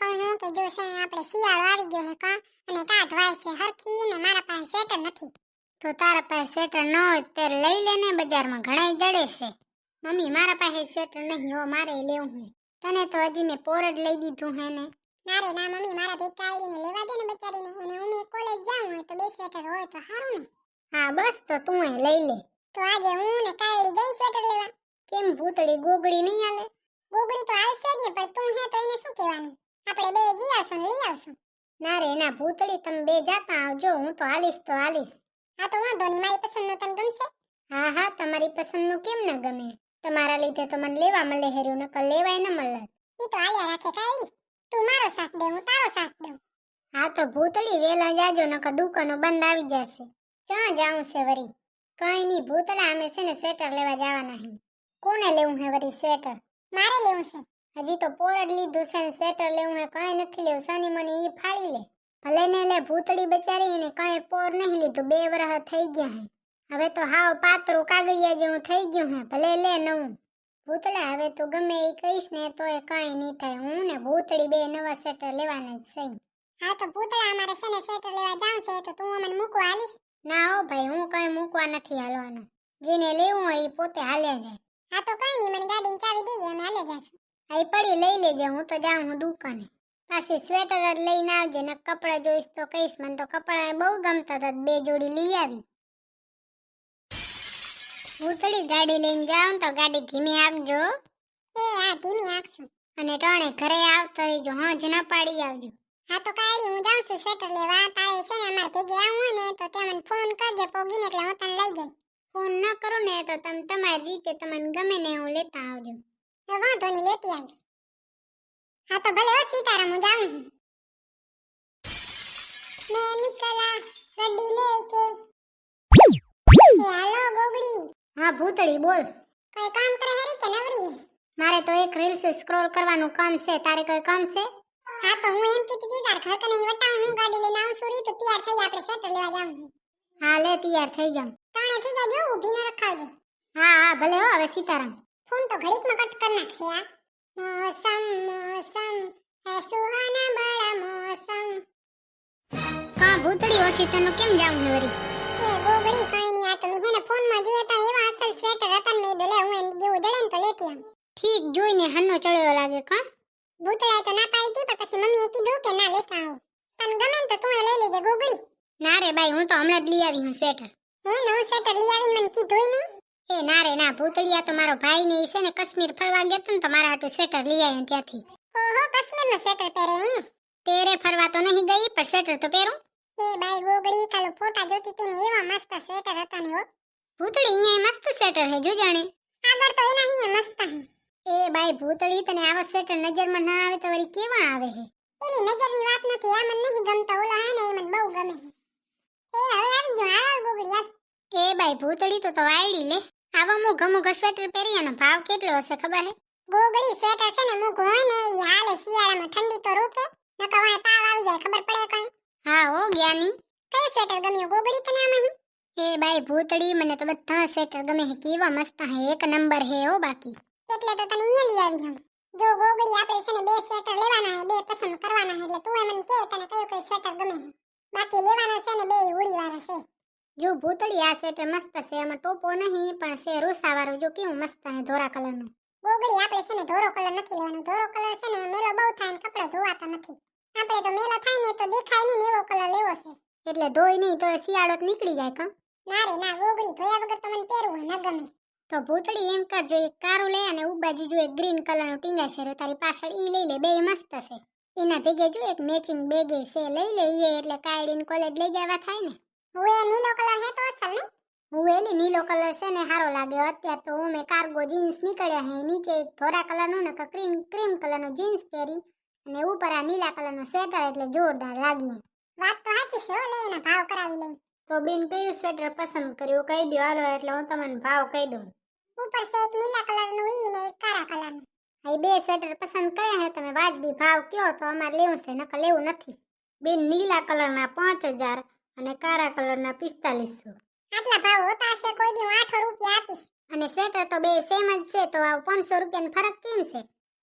કહું હું કે જો છે આપણે શિયાળો આવી ગયો છે કા? અને ટાઢ વાય છે હરખી ને મારા પાસે સ્વેટર નથી. તો તારા પાસે સ્વેટર ન હોય ત્યારે લઈ લે ને બજારમાં ઘણાય જડે છે. મમ્મી મારા પાસે સ્વેટર નહીં હો મારે લેવું હે તને તો હજી મેં પોરડ લઈ દીધું હે ને. ના રે ના મમ્મી મારા ભેગા આવીને લેવા દે ને બચારીને એને હું કોલેજ જાઉં હોય તો બે સ્વેટર હોય તો સારું ને. હા બસ તો તું એ લઈ લે. તો આજે હું ને કાયડી ગઈ સ્વેટર લેવા? કેમ ભૂતળી ગોગડી નહીં આલે ગોગડી તો આવશે જ ને પણ તું હે તો એને શું કહેવાનું? આપણે બે જઈ આવશું લઈ આવશું. ના રે ના ભૂતળી તમે બે જાતા આવજો હું તો હાલીશ તો હાલીશ. હા તો વાંધો નહીં મારી પસંદનું તમને ગમશે? હા હા તમારી પસંદનું કેમ ન ગમે? તમારા લીધે તો મને લેવા મળે હેરું નકર લેવાય ન મળે. ઈ તો આલ્યા રાખે કાયલી તું મારો સાથ દે હું તારો સાથ દઉં. હા તો ભૂતળી વેલા જાજો નકર દુકાનો બંધ આવી જશે. ક્યાં જાઉં છે વરી? કઈ નહીં ભૂતળા અમે છે ને સ્વેટર લેવા જવાના હે. કોને લેવું હે વરી સ્વેટર? મારે લેવું છે. હજી તો પોરડ લીધું છે ને સ્વેટર લેવું હે કાંઈ નથી લેવું. સની મને ઈ ફાડી લે. ભલે ને લે ભૂતળી બચારી એને કાંઈ પોર નહીં લીધું. બે વરહ થઈ ગયા હે. હવે તો હાવ પાતળું કાગળિયા જેવું થઈ ગયું હે. ભલે લે નવું. ભૂતળા હવે તું ગમે એ કહીશ ને તો એ કાંઈ નહીં થાય. હું ને ભૂતળી બે નવા સ્વેટર લેવાના જ છે. હા તો ભૂતળા અમારે છે ને સ્વેટર લેવા જાઉં છે તો તું અમને મૂકવા હાલીશ ના હો ભાઈ હું કઈ મૂકવા નથી હાલવાનો. જેને લેવું હોય એ પોતે હાલ્યા જાય. હા તો કઈ નહીં મને ગાડીની ચાવી દેજે અમે હાલે જાશું. આ પડી લઈ લેજે હું તો જાઉં હું દુકાને. પાછી સ્વેટર જ લઈને આવજે ને કપડાં જોઈશ તો કહીશ મને તો કપડાં બહુ ગમતા હતા બે જોડી લઈ આવી. ભૂતળી ગાડી લઈને જાઉં તો ગાડી ધીમી આપજો. એ હા ધીમી આપશું. અને ટોણે ઘરે આવતા રહીજો હા જ ના પાડી આવજો. હા તો કાળી હું જાઉં છું સ્વેટર લેવા. તારે છે ને અમારે ભેગી આવું હોય ને તો તે મને ફોન કરજે પોગીને એટલે હું તને લઈ જઈશ. ફોન ન કરું ને તો તમે તમારી રીતે તમને ગમે ને હું લેતા આવજો. લેતી આવીશ હા તો ભલે હો સીતારામ હું જાઉં છું. મેં નિકલા લેકે એ હાલો ગોગડી હા ભૂતળી બોલ. કઈ કામ કરે હેરી કે નવરી મારે તો એક રીલ્સ સ્ક્રોલ કરવાનું કામ છે. તારે કોઈ કામ છે? હા તો હું એમ કીધી હતી તાર ઘર કને વટાવ હું ગાડી લઈને આવું છું રી તો તૈયાર થઈ આપણે સ્વેટર લેવા જાવું છે. હા લે તૈયાર થઈ જાઉં. તાણે થઈ જાય ઊભી ન રખાવજે. હા હા ભલે હો હવે સીતારામ. ફોન તો ઘડીકમાં કટ કરી નાખશે આ મોસમ મોસમ હે સુહાના બડા મોસમ. કા ભૂતડી ઓછી તને કેમ જાવું નવરી વરી એ ગોગડી કઈ નહીં આ તો મેં હેને ફોનમાં જોયા તા એવા અસલ સ્વેટર હતા ને મેં કીધું હું એને જેવું જડે ને તો લેતી આમ ઠીક જોઈને હન્નો ચડ્યો લાગે કા? ભૂતળા તો ના પાઈ હતી પણ પછી મમ્મીએ કીધું કે ના લેતા આવો. તને ગમે ને તો તું એ લઈ લેજે ગોગડી ના રે બાઈ હું તો હમણાં જ લઈ આવી હું સ્વેટર. હે નવું સ્વેટર લઈ આવીને મને કીધું નહીં એ ના રે ના ભૂતળિયા તો મારો ભાઈ ને છે ને કાશ્મીર ફરવા ગયા તા ને તો મારા હાટુ સ્વેટર લઈ આવ્યો ત્યાંથી. ઓહો કાશ્મીરનો સ્વેટર પહેરે હે તેરે ફરવા તો નહીં ગઈ પણ સ્વેટર તો પહેરું. એ બાઈ ગોગડી કાલો ફોટા જોતી ને એવા મસ્ત સ્વેટર હતા ને હો. ભૂતળી અહીંયા મસ્ત સ્વેટર હે જો જાણે. આગળ તો એના અહીંયા મસ્ત હે. એ બાઈ ભૂતળી તને આવા સ્વેટર નજરમાં ના આવે તો વળી કેવા આવે હે? એની નજરની વાત નથી આ મને નહીં ગમતા ઓલા હે ને એ મને બહુ ગમે હે. એ હવે આવી જો હાલ ગોગડી એ બાઈ ભૂતળી તો તો વાયડી લે. આવા હું ગમુગ સ્વેટર પહેરી એનો ભાવ કેટલો હશે ખબર હે? ગોગડી સ્વેટર છે ને મૂકવું હોય ને ઈ હાલે શિયાળામાં ઠંડી તો રોકે નકર વાય તાવ આવી જાય ખબર પડે કઈ. હા હો જ્ઞાની. કઈ સ્વેટર ગમ્યું ગોગડી તને આમાં હી? એ બાઈ ભૂતડી મને તો બધા સ્વેટર ગમે હે કેવા મસ્ત હે એક નંબર હે હો બાકી. એટલે તો તને અહીંયા લઈ આવી હું જો ગોગડી આપણે છે ને બે સ્વેટર લેવાના હે બે પસંદ કરવાના હે એટલે તું એ મને કે તને કયો કયો સ્વેટર ગમે હે. બાકી લેવાના છે ને બે ઉડી વાળા છે. જો ભૂતળી આ સ્વેટર મસ્ત છે એમાં ટોપો નહીં પણ છે રૂસા વાળું જો કેવું મસ્ત અને ધોરા કલરનું. બોગડી આપણે છે ને ધોરો કલર નથી લેવાનો. ધોરો કલર છે ને મેલો બહુ થાય ને કપડા ધોવાતા નથી. આપણે તો મેલો થાય ને તો દેખાય નહીં એવો કલર લેવો છે. એટલે ધોઈ નહીં તો શિયાળો નીકળી જાય કમ ના રે ના ગોગડી ધોયા વગર તો મને પહેરવું ન ગમે. તો ભૂતળી એમ કરજો એક કારું લે અને ઉબાજુ જો એક ગ્રીન કલરનું ટીંગા છે તારી પાછળ ઈ લઈ લે બે મસ્ત છે. એના ભેગે જો એક મેચિંગ બેગે છે લઈ લે એટલે કાયડીને કોલેજ લઈ જવા થાય ને. હવે નીલો કલર હે તો અસલ ને હું એલી નીલો કલર છે ને સારો લાગે. અત્યારે તો હું મેં કાર્ગો જીન્સ નીકળ્યા હે નીચે એક ધોરા કલરનું ને ક્રીમ ક્રીમ કલરનું જીન્સ પહેરી અને ઉપર આ નીલા કલરનું સ્વેટર એટલે જોરદાર લાગી વાત તો સાચી છે હો લે એના ભાવ કરાવી લઈ. તો બેન કયું સ્વેટર પસંદ કર્યું? કહી દો હાલો એટલે હું તમને ભાવ કહી દઉં. ઉપર છે એક નીલા કલરનું ઈ ને એક કાળા કલરનું. આ બે સ્વેટર પસંદ કર્યા હે તમે વાજબી ભાવ કયો તો અમારે લેવું છે નકર લેવું નથી. બેન નીલા કલરના પાંચ હજાર અને કારા કલરના પિસ્તાલીસો આટલા ભાવ હોતા હશે કોઈ દી હું આઠસો રૂપિયા આપીશ. અને સ્વેટર તો બે સેમ જ છે તો આ પાંચસો રૂપિયાનો ફરક કેમ છે?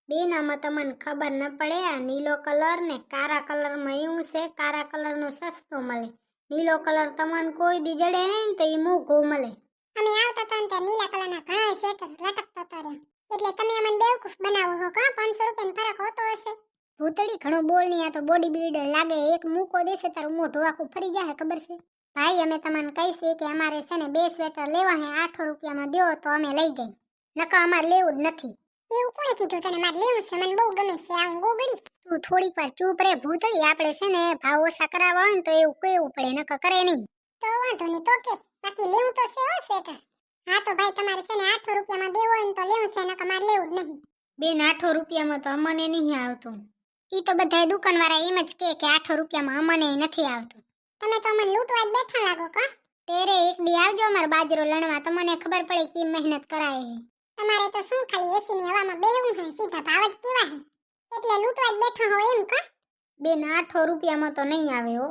બેનામાં તમને ખબર ન પડે આ નીલો કલર ને કાળા કલરમાં એવું છે કારા કલરનો સસ્તો મળે. નીલો કલર તમને કોઈ દી જડે નહીં તો એ મોંઘું મળે. અમે આવતા હતા ત્યાં નીલા કલરના ઘણા સ્વેટર લટકતા તો રહ્યા એટલે તમે અમને બેવકૂફ બનાવો છો કા પાંચસો રૂપિયાનો ફરક હોતો હશે? ભૂતળી ઘણું બોલ નહીં આ તો બોડી બિલ્ડર લાગે એક મૂકો દેશે તારું મોઢું આખું ફરી જાય ખબર છે? ભાઈ અમે તમને કહીશું કે અમારે છે ને બે સ્વેટર લેવા હે આઠસો રૂપિયામાં દો તો અમે લઈ જઈ. નકા અમારે લેવું જ નથી. એવું કોણે કીધું તને? મારે લેવું છે મને બહુ ગમે છે આ ગોગડી તું થોડીક વાર ચૂપ રે ભૂતળી આપણે છે ને ભાવ ઓછા કરાવવા હોય ને તો એવું કહેવું પડે નકર કરે નહીં. તો વાંધો નહીં તો કે બાકી લેવું તો છે હો સ્વેટર હા તો ભાઈ તમારે છે ને આઠસો રૂપિયામાં દેવો હોય ને તો લેવું છે નકર મારે લેવું જ નહીં. બેન આઠસો રૂપિયામાં તો અમને નહીં આવતું. ઈ તો બધા દુકાનવાળા એમ જ કે કે આઠો રૂપિયામાં અમને નથી આવતું. તમે તો અમને લૂંટવા જ બેઠા લાગો કા. તેરે એક દી આવજો અમાર બાજરો લણવા તો મને ખબર પડે કે મહેનત કરાય હે. તમારે તો શું ખાલી એસી ની હવામાં બેહવું હે? સીધા ભાવ જ કેવા હે? એટલે લૂંટવા જ બેઠા હો એમ કા. બેન આઠો રૂપિયામાં તો નહીં આવે હો.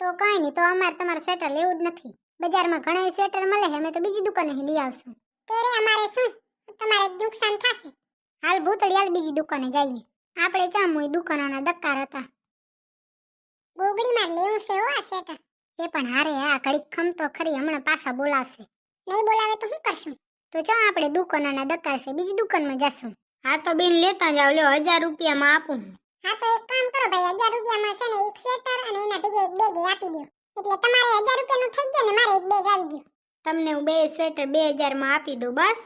તો કાંઈ નહીં તો અમારે તમારે સ્વેટર લેવું જ નથી. બજારમાં ઘણા સ્વેટર મળે છે અમે તો બીજી દુકાને લઈ આવશું. તેરે અમારે શું? તમારે નુકસાન થશે. હાલ ભૂતળી હાલ બીજી દુકાને જઈએ. આપણે ચામુય દુકાનોના દક્કાર હતા. ગોગડીમાં લેવું છે હો આ સેટા એ પણ હારે આ ઘડીક ખમતો ખરી હમણાં પાછા બોલાવશે. નહીં બોલાવે તો શું કરશું? તો ચા આપણે દુકાનોના દક્કાર છે બીજી દુકાનમાં જશું. હા તો બેન લેતા જાવ લ્યો હજાર રૂપિયામાં આપું હા. તો એક કામ કરો ભાઈ હજાર રૂપિયામાં છે ને એક સ્વેટર અને એના ભેગે એક બેગ આપી દો એટલે તમારે હજાર રૂપિયાનું થઈ ગયું ને મારે એક બેગ આવી ગયું તમને હું બે સ્વેટર બે હજારમાં આપી દઉં બસ.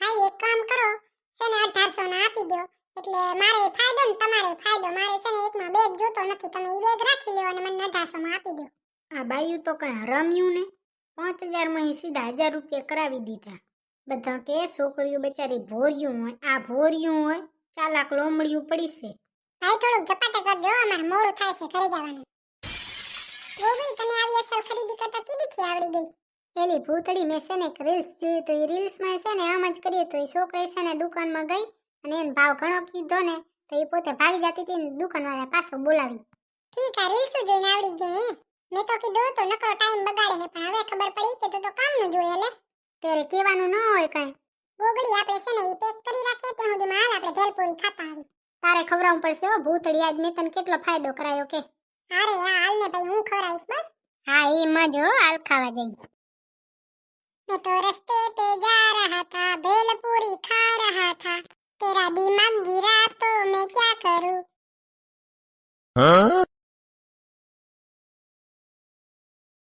હા એક કામ કરો છે ને અઢારસો ના આપી દો એટલે મારે ફાયદો ને તમારે ફાયદો. મારે છે ને એકમાં બેગ જોતો નથી. તમે એ બેગ રાખી લો અને મને અઢારસો માં આપી દો આ બાયું તો કઈ રમ્યું ને? પાંચ હજારમાં ઈ સીધા હજાર રૂપિયા કરાવી દીધા. બધા કે છોકરીઓ બચારી ભોર્યું હોય આ ભોર્યું હોય ચાલાક લોમડિયું પડી છે ભાઈ થોડુંક ઝપાટે કરજો અમારે મોડું થાય છે ઘરે જવાનું. ગોગળી તને આવી અસલ ખરીદી કરતા કીધીથી આવડી ગઈ? પેલી ભૂતળી મેં છે ને એક રીલ્સ જોઈ તો એ રીલ્સમાં છે ને આમ જ કર્યું તો એ છોકરી છે ને દુકાનમાં ગઈ અને એને ભાવ ઘણો કીધો ને તો એ પોતે ભાગી જતી હતી ને દુકાનવાળા પાછો બોલાવી ઠીક આ રીલ્સ જોઈને આવડી ગયું હે મેં તો કીધું તો નકરો ટાઈમ બગાડે છે પણ હવે ખબર પડી કે તું તો કામનું જોઈએ લે ત્યારે કહેવાનું ન હોય કાંઈ ગોગડી આપણે છે ને ઈ પેક કરી રાખીએ ત્યાં સુધીમાં હાલ આપણે ભેલપુરી ખાતા આવી તારે ખવડાવવું પડશે હો ભૂતળી આજ મેં તને કેટલો ફાયદો કરાયો કે અરે આ હાલ ને ભાઈ હું ખવડાવીશ બસ હા એમ જ હો હાલ ખાવા જઈ मैं तो रास्ते पे जा रहा था भेलपुरी खा रहा था तेरा दिमाग गिरा तो मैं क्या करूं